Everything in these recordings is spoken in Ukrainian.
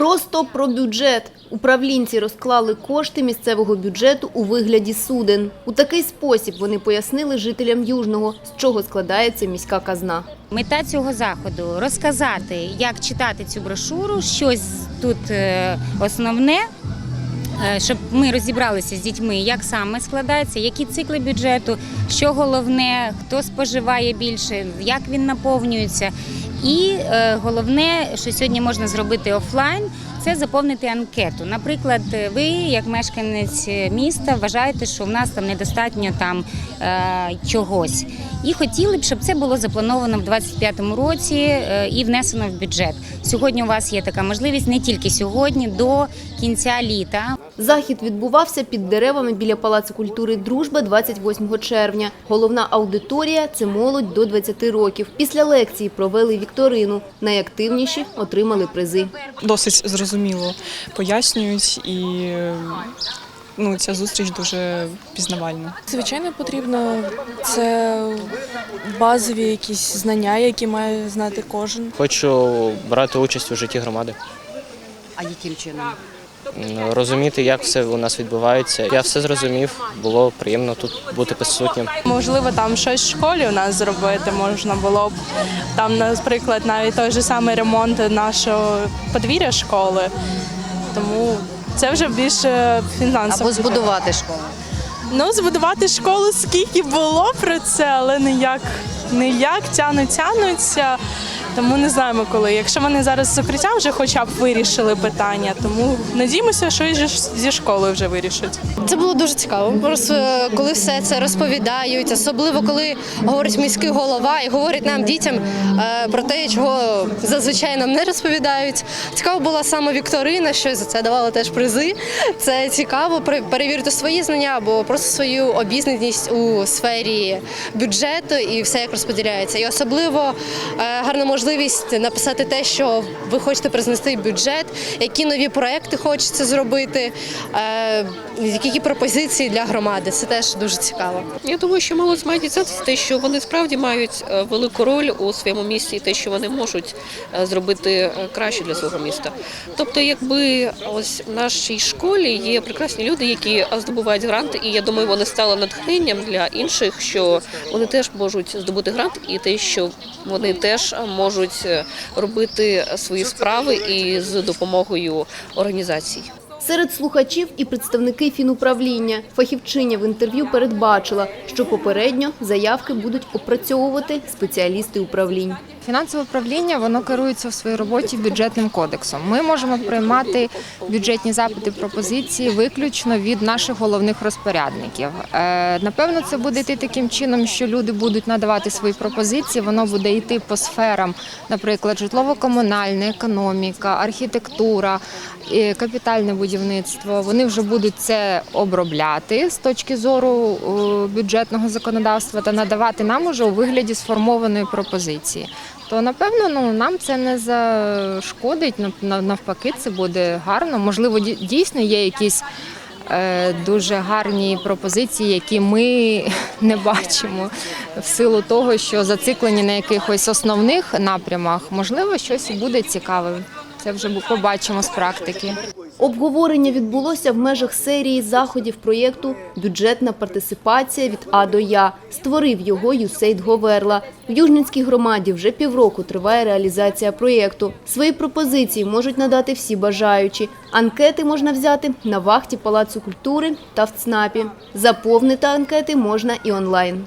Просто про бюджет. Управлінці розклали кошти місцевого бюджету у вигляді суден. У такий спосіб вони пояснили жителям Южного, з чого складається міська казна. Мета цього заходу розказати, як читати цю брошуру, щось тут е, основне, е, щоб ми розібралися з дітьми, як саме складається, які цикли бюджету, що головне, хто споживає більше, як він наповнюється. І е, головне, що сьогодні можна зробити офлайн, це заповнити анкету. Наприклад, ви, як мешканець міста, вважаєте, що в нас там недостатньо там е, чогось. І хотіли б, щоб це було заплановано в 2025 році е, і внесено в бюджет. Сьогодні у вас є така можливість не тільки сьогодні, до кінця літа. Захід відбувався під деревами біля Палацу культури Дружба 28 червня. Головна аудиторія – це молодь до 20 років. Після лекції провели вікторину. Найактивніші отримали призи. досить зрозуміло пояснюють, і ну, ця зустріч дуже пізнавальна. Звичайно, потрібно це базові якісь знання, які має знати кожен. Хочу брати участь у житті громади, А яким чином? Розуміти, як все у нас відбувається. Я все зрозумів, було приємно тут бути присутнім. Можливо, там щось в школі у нас зробити можна було б. Там, наприклад, навіть той же самий ремонт нашого подвір'я школи. Тому це вже більше фінансово. Або збудувати школу. Ну, збудувати школу скільки було про це, але ніяк, ніяк тянуть, тянуться. Тому не знаємо коли. Якщо вони зараз з укриттям вже хоча б вирішили питання, тому надіємося, що і зі- школою вже вирішать. Це було дуже цікаво. Просто е, коли все це розповідають, особливо коли говорить міський голова і говорить нам дітям е, про те, чого зазвичай нам не розповідають. Цікаво була саме Вікторина, що за це давали теж призи. Це цікаво перевірити свої знання або просто свою обізнаність у сфері бюджету і все як розподіляється. І особливо е, гарна можливість написати те, що ви хочете признести бюджет, які нові проекти хочеться зробити, е, які пропозиції для громади. Це теж дуже цікаво. Я думаю, що молодь має дізнатися те, що вони справді мають е, велику роль у своєму місті, і те, що вони можуть е, зробити краще для свого міста. Тобто, якби ось в нашій школі є прекрасні люди, які здобувають гранти, і я думаю, вони стали натхненням для інших, що вони теж можуть здобути грант, і те, що вони теж можуть е, робити свої справи і з допомогою організацій. Серед слухачів і представники фінуправління. Фахівчиня в інтерв'ю передбачила, що попередньо заявки будуть опрацьовувати спеціалісти управлінь. Фінансове управління воно керується в своїй роботі бюджетним кодексом. Ми можемо приймати бюджетні запити пропозиції виключно від наших головних розпорядників. Е, Напевно, це буде йти таким чином, що люди будуть надавати свої пропозиції. Воно буде йти по сферам, наприклад, житлово-комунальна, економіка, архітектура, капітальне будівництво. Вони вже будуть це обробляти з точки зору е, бюджетного законодавства та надавати нам уже у вигляді сформованої пропозиції. То напевно, ну нам це не зашкодить. нав- нав- Навпаки, це буде гарно. Можливо, ді- дійсно є якісь е, дуже гарні пропозиції, які ми не бачимо в силу того, що зациклені на якихось основних напрямах. Можливо, щось буде цікаве. Це вже побачимо з практики. Обговорення відбулося в межах серії заходів проєкту «Бюджетна партисипація від А до Я». Створив його Юсейд Говерла. В Южненській громаді вже півроку триває реалізація проєкту. Свої пропозиції можуть надати всі бажаючі. Анкети можна взяти на вахті Палацу культури та в ЦНАПі. Заповнити анкети можна і онлайн.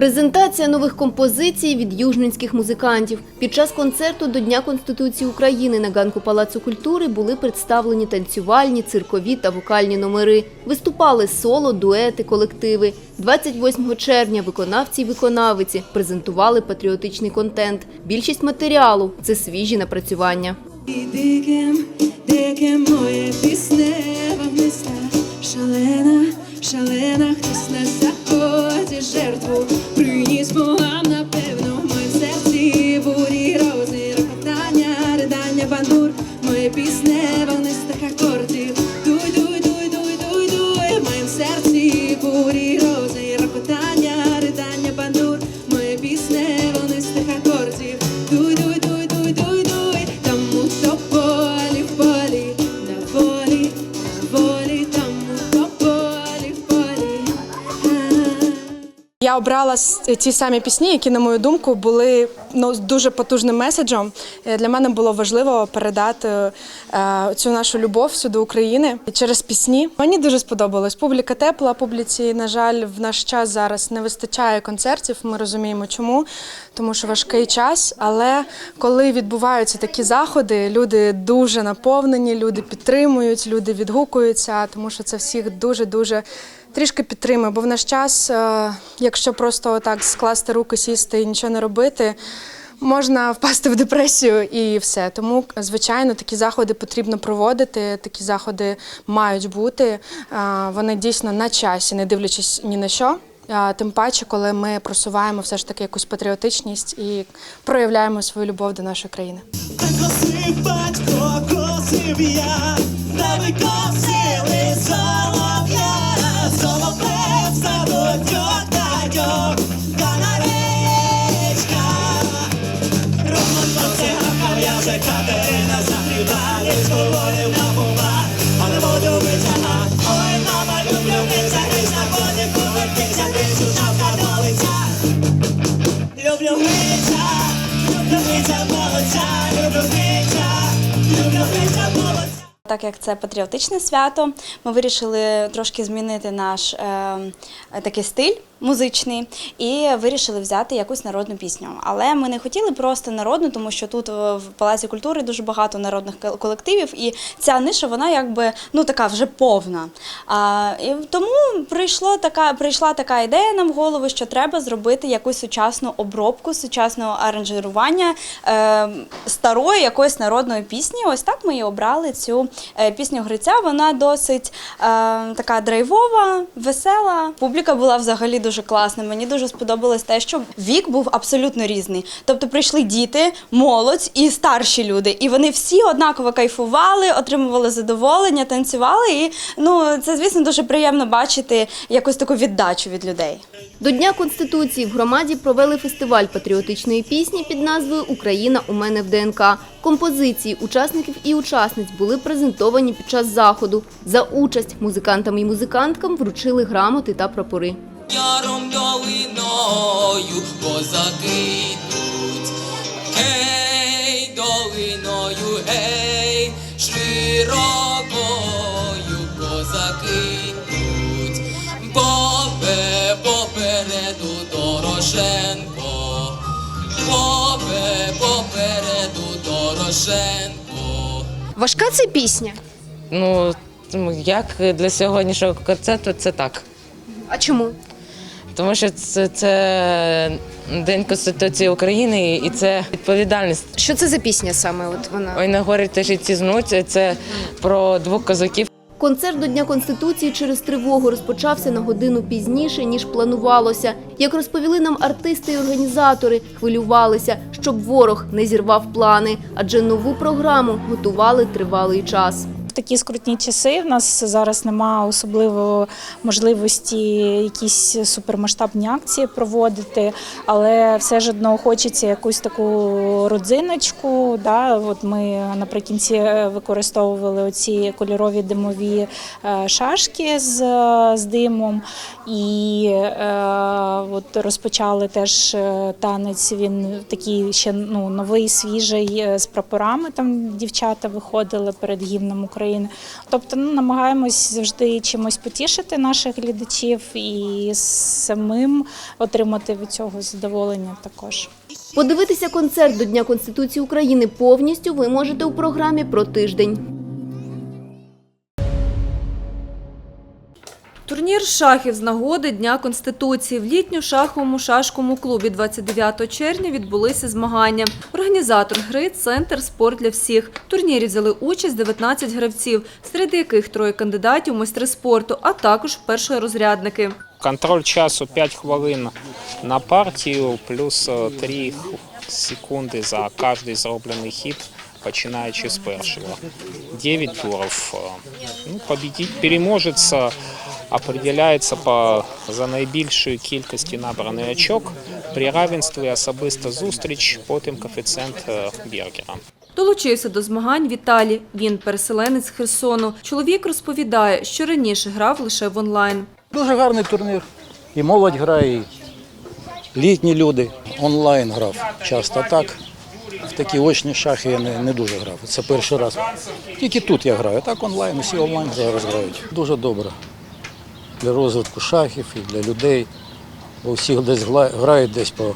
Презентація нових композицій від южненських музикантів. Під час концерту до Дня Конституції України на ганку Палацу культури були представлені танцювальні, циркові та вокальні номери. Виступали соло, дуети, колективи. 28 червня виконавці й виконавиці презентували патріотичний контент. Більшість матеріалу це свіжі напрацювання. Диким, диким моє пісне вогниста, шалена, шалена, хтось на заході жертву приніс Богам, напевно, ті самі пісні, які, на мою думку, були ну, дуже потужним меседжем. Е, Для мене було важливо передати е, цю нашу любов сюди України через пісні. Мені дуже сподобалось. Публіка тепла, публіці, на жаль, в наш час зараз не вистачає концертів. Ми розуміємо, чому, тому що важкий час. Але коли відбуваються такі заходи, люди дуже наповнені, люди підтримують, люди відгукуються, тому що це всіх дуже дуже. Трішки підтримує, бо в наш час, е, якщо просто так скласти руки, сісти і нічого не робити, можна впасти в депресію і все. Тому, звичайно, такі заходи потрібно проводити. Такі заходи мають бути. Е, Вони дійсно на часі, не дивлячись ні на що. Е, Тим паче, коли ми просуваємо все ж таки якусь патріотичність і проявляємо свою любов до нашої країни. Косив батько, косив я, та ви косили Так як це патріотичне свято, ми вирішили трошки змінити наш е, такий стиль музичний і вирішили взяти якусь народну пісню. Але ми не хотіли просто народну, тому що тут е, в Палаці культури дуже багато народних колективів, і ця ниша вона якби ну така вже повна. А, і тому прийшло така, прийшла така ідея нам в голову, що треба зробити якусь сучасну обробку, сучасне аранжирування е, старої якоїсь народної пісні. Ось так ми і обрали цю пісню Гриця. Вона досить е, така драйвова, весела. Публіка була взагалі дуже класна. Мені дуже сподобалось те, що вік був абсолютно різний. Тобто прийшли діти, молодь і старші люди, і вони всі однаково кайфували, отримували задоволення, танцювали. І ну це звісно дуже приємно бачити якусь таку віддачу від людей. До Дня Конституції в громаді провели фестиваль патріотичної пісні під назвою Україна у мене в ДНК. Композиції учасників і учасниць були презентовані під час заходу. За участь музикантам і музиканткам вручили грамоти та прапори. Яром долиною козаки йдуть. Гей, долиною, гей, широкою козаки йдуть. Попе попереду Дорошенко, попе попереду Дорошенко. Важка це пісня. Ну, як для сьогоднішнього концерту, це так. А чому? Тому що це, це День Конституції України і це відповідальність. Що це за пісня саме? От вона Ой, на горі теж і ці знуть. Це про двох козаків. Концерт до Дня Конституції через тривогу розпочався на годину пізніше, ніж планувалося. Як розповіли нам артисти і організатори, хвилювалися, щоб ворог не зірвав плани, адже нову програму готували тривалий час. Такі скрутні часи в нас зараз немає особливо можливості якісь супермасштабні акції проводити, але все ж одно хочеться якусь таку родзиночку. Да? От ми наприкінці е, використовували оці кольорові димові е, шашки з, з димом і е, от розпочали теж е, танець. Він такий ще ну, новий, свіжий з прапорами. Там дівчата виходили перед гімном України. Тобто ну, намагаємось завжди чимось потішити наших глядачів і самим отримати від цього задоволення також. Подивитися концерт до Дня Конституції України повністю ви можете у програмі про тиждень. Турнір шахів з нагоди Дня Конституції в літньо шаховому шашковому клубі 29 червня відбулися змагання. Організатор гри Центр спорт для всіх. В турнірі взяли участь 19 гравців, серед яких троє кандидатів майстри спорту, а також першорозрядники. Контроль часу 5 хвилин на партію, плюс 3 секунди за кожний зроблений хід, починаючи з першого. 9 турів. Ну, победить переможець определяється по, за найбільшою кількістю набраний очок. При равенстві особиста зустріч, потім коефіцієнт е, Бергера. Долучився до змагань Віталій. Він переселенець Херсону. Чоловік розповідає, що раніше грав лише в онлайн. Дуже гарний турнір. І молодь грає, і літні люди. Онлайн грав часто так. В такі очні шахи я не, не дуже грав. Це перший раз. Тільки тут я граю. Так онлайн, усі онлайн зараз грають. Дуже добре. Для розвитку шахів і для людей. Бо всі десь грають десь по,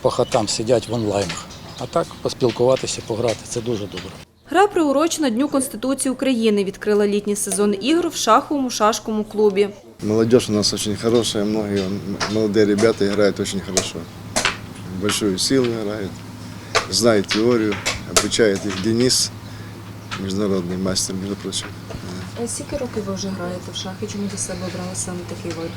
по хатам, сидять в онлайнах. А так поспілкуватися, пограти це дуже добре. Гра приурочена Дню Конституції України відкрила літній сезон ігор в шаховому шашкому клубі. Молодежь у нас очень хорошая, многие м- молодые ребята играют очень хорошо. Большую силу играют, знают теорию, обучает их Денис, международный мастер, между прочим. Скільки років ви вже граєте в шахи? Чому для себе обрали саме такий вид?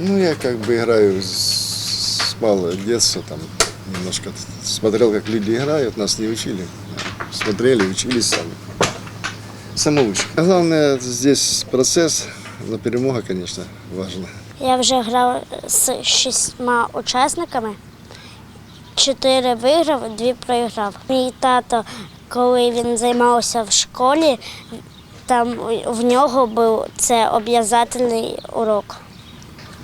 Ну, я как бы играю с с малого детства, там немножко смотрел, как люди играют, нас не учили. Смотрели, учились сами. Самоучки. А Главное здесь процесс, но перемога, конечно, важна. Я вже грав з шістьма учасниками. Чотири виграв, дві проіграв. Мій тато, коли він займався в школі, там в нього був це обов'язательний урок.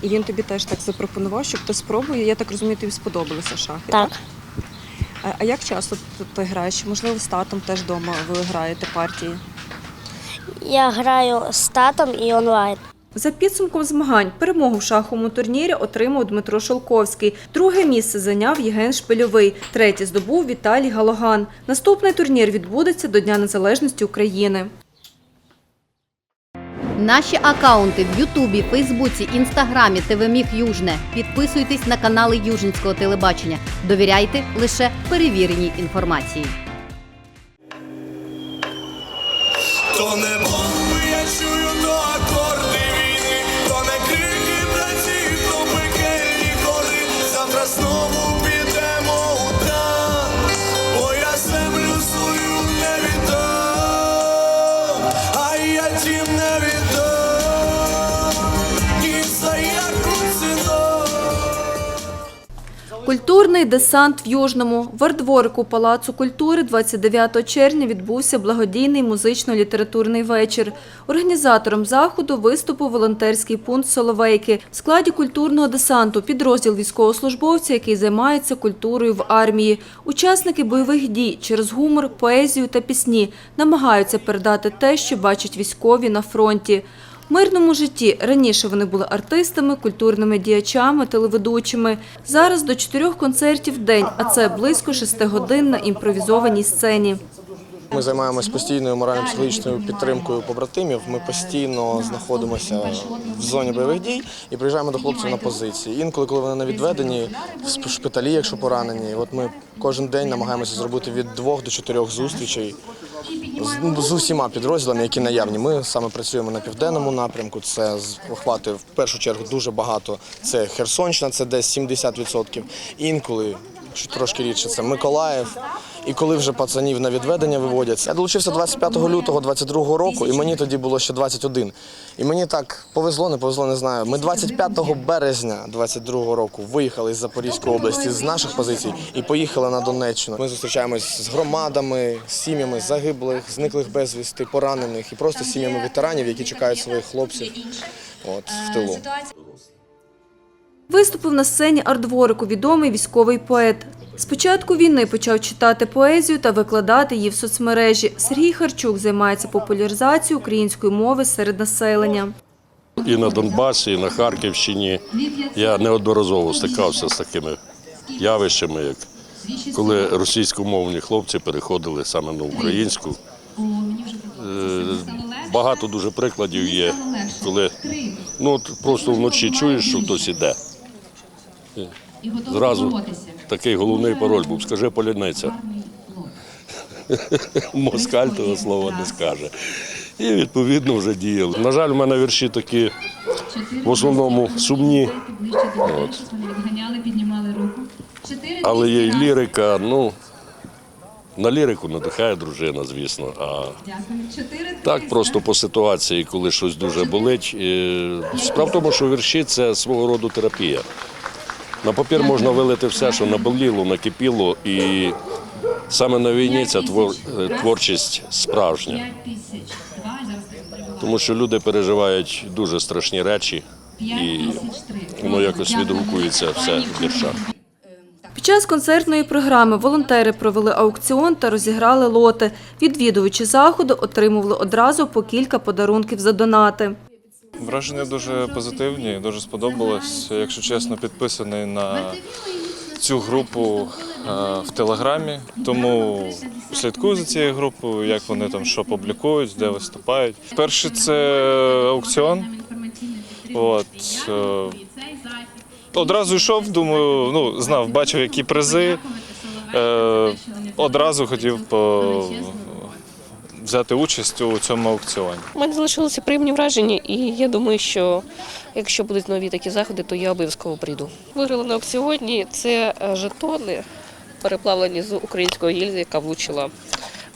І він тобі теж так запропонував, щоб ти спробує. Я так розумію, тобі сподобалися шахи. Так. А, а як часто ти, ти граєш? Можливо, з татом теж вдома ви граєте партії? Я граю з татом і онлайн. За підсумком змагань перемогу в шаховому турнірі отримав Дмитро Шолковський. Друге місце зайняв Єген Шпильовий. Третє здобув Віталій Галаган. Наступний турнір відбудеться до Дня Незалежності України. Наші акаунти в Ютубі, Фейсбуці, Інстаграмі, ТВ Южне. Підписуйтесь на канали Южницького телебачення. Довіряйте лише перевіреній інформації. Культурний десант в Южному. В ардворику Палацу культури 29 червня відбувся благодійний музично-літературний вечір. Організатором заходу виступив волонтерський пункт Соловейки в складі культурного десанту, підрозділ військовослужбовця, який займається культурою в армії. Учасники бойових дій через гумор, поезію та пісні намагаються передати те, що бачать військові на фронті. Мирному житті раніше вони були артистами, культурними діячами, телеведучими. Зараз до чотирьох концертів в день, а це близько шести годин на імпровізованій сцені. Ми займаємось постійною морально-психологічною підтримкою побратимів. Ми постійно знаходимося в зоні бойових дій і приїжджаємо до хлопців на позиції. Інколи, коли вони на відведенні, в шпиталі, якщо поранені, от ми кожен день намагаємося зробити від двох до чотирьох зустрічей з, з усіма підрозділами, які наявні. Ми саме працюємо на південному напрямку. Це охватує в першу чергу дуже багато. Це Херсонщина, це десь 70%. Інколи трошки рідше, це Миколаїв. І коли вже пацанів на відведення виводять, я долучився 25 лютого 22 року, і мені тоді було ще 21. І мені так повезло, не повезло, не знаю. Ми 25 березня 22 року виїхали з Запорізької області з наших позицій і поїхали на Донеччину. Ми зустрічаємось з громадами, з сім'ями загиблих, зниклих безвісти, поранених і просто сім'ями ветеранів, які чекають своїх хлопців от, в тилу. Виступив на сцені ардворику відомий військовий поет. З початку війни почав читати поезію та викладати її в соцмережі. Сергій Харчук займається популяризацією української мови серед населення. І на Донбасі, і на Харківщині я неодноразово стикався з такими явищами, як коли російськомовні хлопці переходили саме на українську. Е, Багато дуже прикладів є, коли ну, просто вночі чуєш, що хтось іде. І Зразу такий головний пароль був скажи поляниця. Москаль того слова не скаже. І відповідно вже діяли. На жаль, в мене вірші такі в основному сумні. От. Але є й лірика, ну, на лірику надихає дружина, звісно. А так просто по ситуації, коли щось дуже болить. Справа в тому, що вірші це свого роду терапія. На папір можна вилити все, що наболіло, накипіло, і саме на війні ця твор- е, творчість справжня. Тому що люди переживають дуже страшні речі, і воно якось відгукується все в. Під час концертної програми волонтери провели аукціон та розіграли лоти. Відвідувачі заходу отримували одразу по кілька подарунків за донати. Враження дуже позитивні, дуже сподобалось. Якщо чесно, підписаний на цю групу е, в Телеграмі, тому слідкую за цією групою, як вони там що публікують, де виступають. Перше це аукціон. От, е, одразу йшов, думаю, ну, знав, бачив, які призи. Е, одразу хотів по, взяти участь у цьому аукціоні. У мене залишилися приємні враження, і я думаю, що якщо будуть нові такі заходи, то я обов'язково прийду. Виграла на аукціоні це е, жетони, переплавлені з української гільзи, яка влучила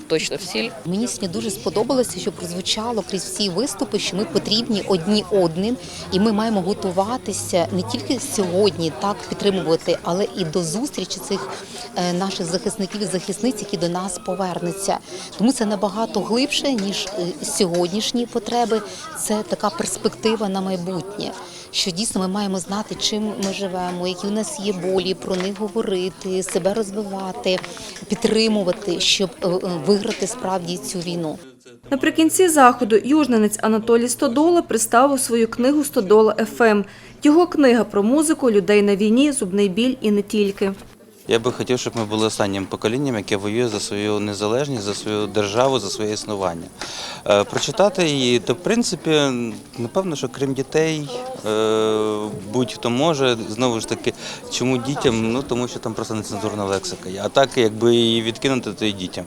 точно в сіль. Мені сьогодні дуже сподобалося, що прозвучало крізь всі виступи, що ми потрібні одні одним, і ми маємо готуватися не тільки сьогодні, так підтримувати, але і до зустрічі цих е, наших захисників і захисниць, які до нас повернуться. Тому це набагато глибше ніж е, сьогоднішні потреби. Це така перспектива на майбутнє. Що дійсно ми маємо знати, чим ми живемо, які у нас є болі, про них говорити, себе розвивати, підтримувати, щоб е, е, виграти справді цю війну. Наприкінці заходу южненець Анатолій Стодола представив свою книгу Стодола ФМ. Його книга про музику, людей на війні, зубний біль і не тільки. Я би хотів, щоб ми були останнім поколінням, яке воює за свою незалежність, за свою державу, за своє існування. Е, Прочитати її, то в принципі, напевно, що крім дітей, е, будь-хто може. Знову ж таки, чому дітям? Ну тому що там просто нецензурна лексика. А так, якби її відкинути, то і дітям.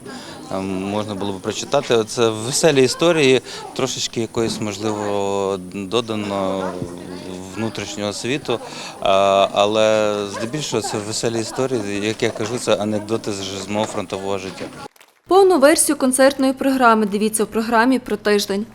Можна було б прочитати. Це веселі історії, трошечки якоїсь, можливо, додано внутрішнього світу, але здебільшого це веселі історії, як я кажу, це анекдоти з мого фронтового життя. Повну версію концертної програми дивіться в програмі про тиждень.